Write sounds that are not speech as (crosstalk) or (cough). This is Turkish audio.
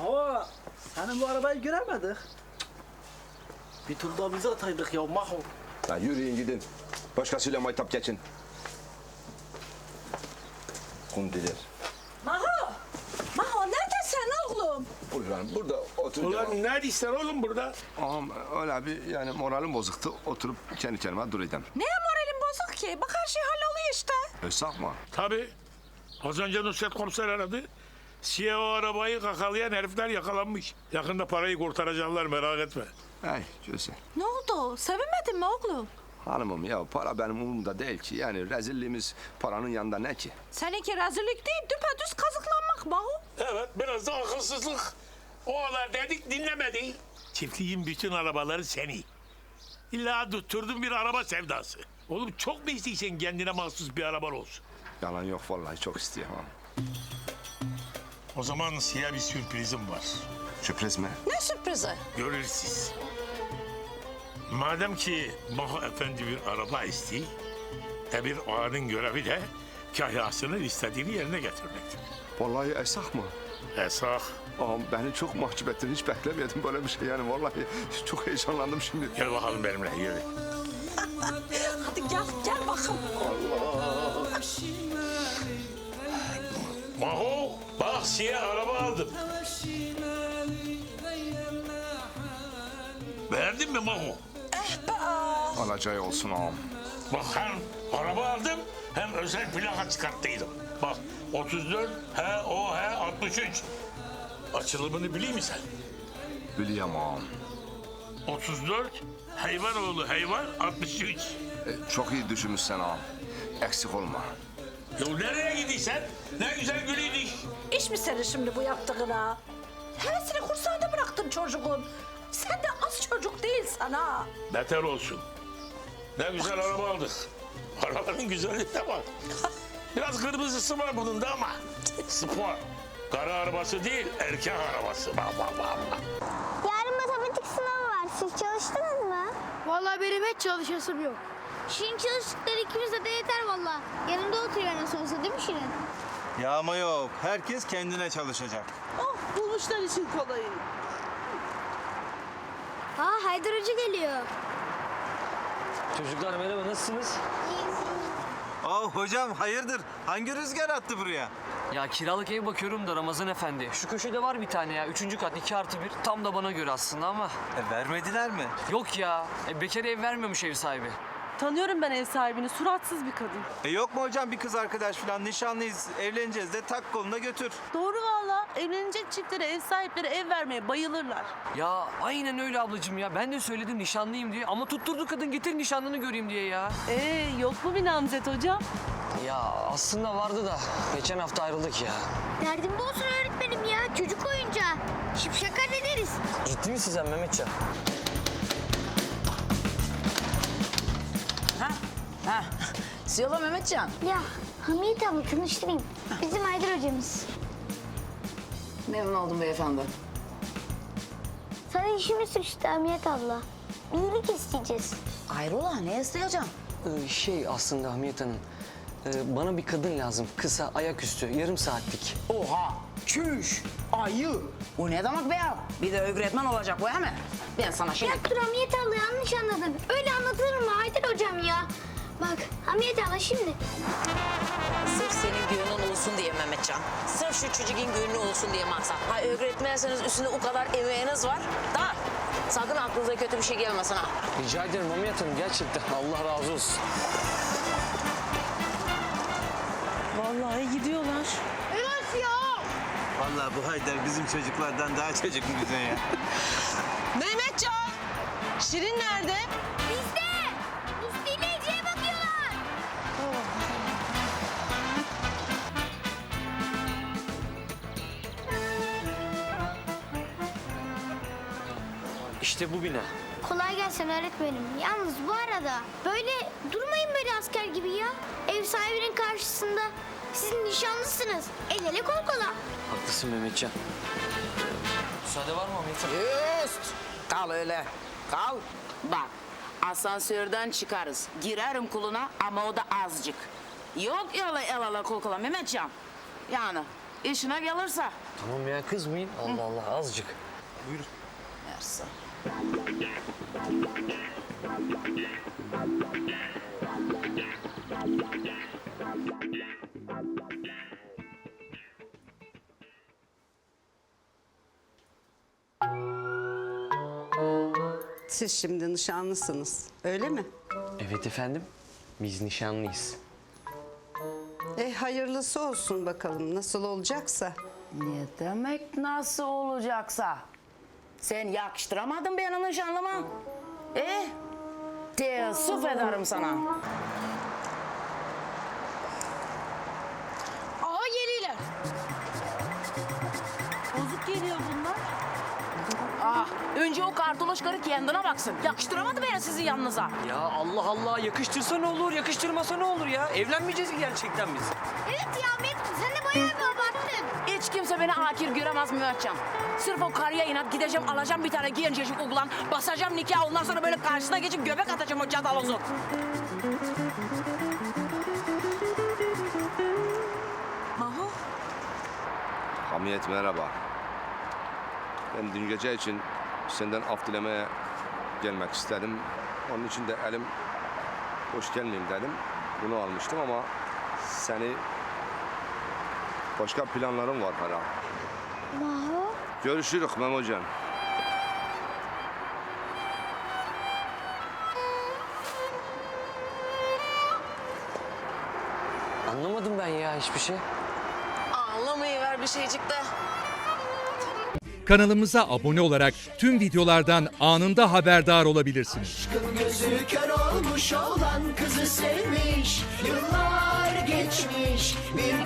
Ama senin bu arabayı göremedik. Bir tur da bize ataydık ya Maho. Lan yürüyün gidin. Başkasıyla maytap geçin. Kundiler. Maho! Maho neredesin oğlum? Buyurun burada oturun. Ulan ne diyorsun oğlum burada? Ağam öyle bir yani moralim bozuktu. Oturup kendi kendime duruyordum. Neye moralin bozuk ki? Bak her şey halloluyor işte. Ösak mı? Tabii. Az önce Nusret komiser aradı. Siyah o arabayı kakalayan herifler yakalanmış. Yakında parayı kurtaracaklar merak etme. Ay güzel. Ne oldu? Sevinmedin mi oğlum? Hanımım ya para benim umurumda değil ki. Yani rezilliğimiz paranın yanında ne ki? Seninki rezillik değil, düpedüz kazıklanmak Maho. Evet biraz da akılsızlık. O kadar dedik dinlemedi. Çiftliğin bütün arabaları seni. İlla tutturdun bir araba sevdası. Oğlum çok mu istiyorsun kendine mahsus bir araban olsun? Yalan yok vallahi çok istiyorum. O zaman siyah bir sürprizim var. Sürpriz mi? Ne sürprizi? Görürsünüz. Madem ki Maho Efendi bir araba istiyor, e bir ağanın görevi de kahyasının istediğini yerine getirmektir. Vallahi esak mı? Esah. Ağam beni çok mahcup ettin. Hiç beklemiyordum böyle bir şey yani. Vallahi çok heyecanlandım şimdi. Gel bakalım benimle yürü. Hadi gel, gel bakalım. Maho bak siyah araba aldım. Beğendin mi Maho? Alacağı olsun ağam. Bak hem araba aldım hem özel plaka çıkarttıydım. Bak 34 H O H 63. Açılımını biliyor musun sen? Biliyorum ağam. 34 Hayvanoğlu hayvan 63. E, çok iyi düşünmüşsen ağam. Eksik olma. Ya nereye gidiyorsun? Ne güzel gülüydük. İş mi senin şimdi bu yaptığına? Hevesini kursağında bıraktın çocuğun. Sen de az çocuk değilsin ha. Beter olsun. Ne güzel araba aldık. Arabanın güzelliğine bak. Biraz kırmızısı var bunun da ama spor. Kara arabası değil, erkek arabası. Bak bak bak. bak. Yarın matematik sınavı var. Siz çalıştınız mı? Vallahi benim hiç çalışasım yok. Şirin çalıştıkları ikimize de yeter valla. Yanımda oturuyor nasıl olsa değil mi Şirin? Yağma yok. Herkes kendine çalışacak. Oh bulmuşlar için kolayı. Aa Haydar Hoca geliyor. Çocuklar merhaba nasılsınız? Aa hocam hayırdır? Hangi rüzgar attı buraya? Ya kiralık ev bakıyorum da Ramazan Efendi. Şu köşede var bir tane ya. Üçüncü kat iki artı bir. Tam da bana göre aslında ama. E, vermediler mi? Yok ya. E, bekar ev vermiyormuş ev sahibi. Tanıyorum ben ev sahibini. Suratsız bir kadın. E yok mu hocam bir kız arkadaş falan nişanlıyız, evleneceğiz de tak koluna götür. Doğru valla. Evlenecek çiftlere, ev sahipleri ev vermeye bayılırlar. Ya aynen öyle ablacığım ya. Ben de söyledim nişanlıyım diye. Ama tutturdu kadın getir nişanlını göreyim diye ya. Ee yok mu bir namzet hocam? Ya aslında vardı da. Geçen hafta ayrıldık ya. Derdim bu olsun öğretmenim ya. Çocuk oyuncağı. Şipşak hallederiz. Ciddi misin sen Mehmetcan? Ha, Siyala Mehmetcan. Ya Hamiyet abla tanıştırayım. Bizim Haydar hocamız. Memnun oldum beyefendi. Sana işimiz düştü Hamiyet abla. İyilik isteyeceğiz. Hayrola ne isteyeceğim? Ee, şey aslında Hamiyet Hanım. e, bana bir kadın lazım. Kısa, ayaküstü, yarım saatlik. Oha, çüş, ayı. Bu ne demek be ya? Bir de öğretmen olacak bu mi? Ben sana şimdi... Ya dur Hamiyet abla yanlış anladın. Öyle anlatılır mı Haydar hocam ya? Bak Hamiyet abla şimdi. Sırf senin düğünün olsun diye Mehmetcan. Sırf şu çocuğun düğünü olsun diye maksat. Ha öğretmenseniz üstünde o kadar emeğiniz var. Da sakın aklınıza kötü bir şey gelmesin ha. Rica ederim Hamiyet Hanım gerçekten. (laughs) Allah razı olsun. Vallahi gidiyorlar. Vallahi bu Haydar bizim çocuklardan daha çocuk bize ya. (laughs) Mehmetcan! Şirin nerede? Bizde. İşte bu bina. Kolay gelsin öğretmenim. Yalnız bu arada böyle durmayın böyle asker gibi ya. Ev sahibinin karşısında siz nişanlısınız. El ele kol kola. Haklısın Mehmetcan. Müsaade var mı Hanım? Üst. Kal öyle. Kal. Bak asansörden çıkarız. Girerim kuluna ama o da azıcık. Yok el ele kol kola Mehmetcan. Yani işine gelirse. Tamam ya kızmayın. Allah Allah azıcık. Yersin. Siz şimdi nişanlısınız, öyle mi? Evet efendim. Biz nişanlıyız. E hayırlısı olsun bakalım nasıl olacaksa. Ne demek nasıl olacaksa? Sen yakıştıramadın benim nişanlıma. E? Teessüf ederim sana. Aha geliyorlar. Bozuk geliyor bunlar. Ah, önce o kartoloş karı kendine baksın. Yakıştıramadı beni sizin yanınıza. Ya Allah Allah yakıştırsa ne olur, yakıştırmasa ne olur ya? Evlenmeyeceğiz ki gerçekten biz. Evet ya Met sen de bayağı bir. Hiç kimse beni akir göremez Müveccem. Sırf o karıya inat gideceğim alacağım bir tane gencecik oğlan. Basacağım nikah ondan sonra böyle karşısına geçip göbek atacağım o cadalozun. Hamiyet merhaba. Ben dün gece için senden af dilemeye gelmek istedim. Onun için de elim boş gelmeyeyim dedim. Bunu almıştım ama seni başka planlarım var hala. Maho. Görüşürüz Memocan. Anlamadım ben ya hiçbir şey. Anlamayıver bir şeycik de. Kanalımıza abone olarak tüm videolardan anında haberdar olabilirsiniz. Gözü kör olmuş olan kızı sevmiş Yıllar geçmiş bir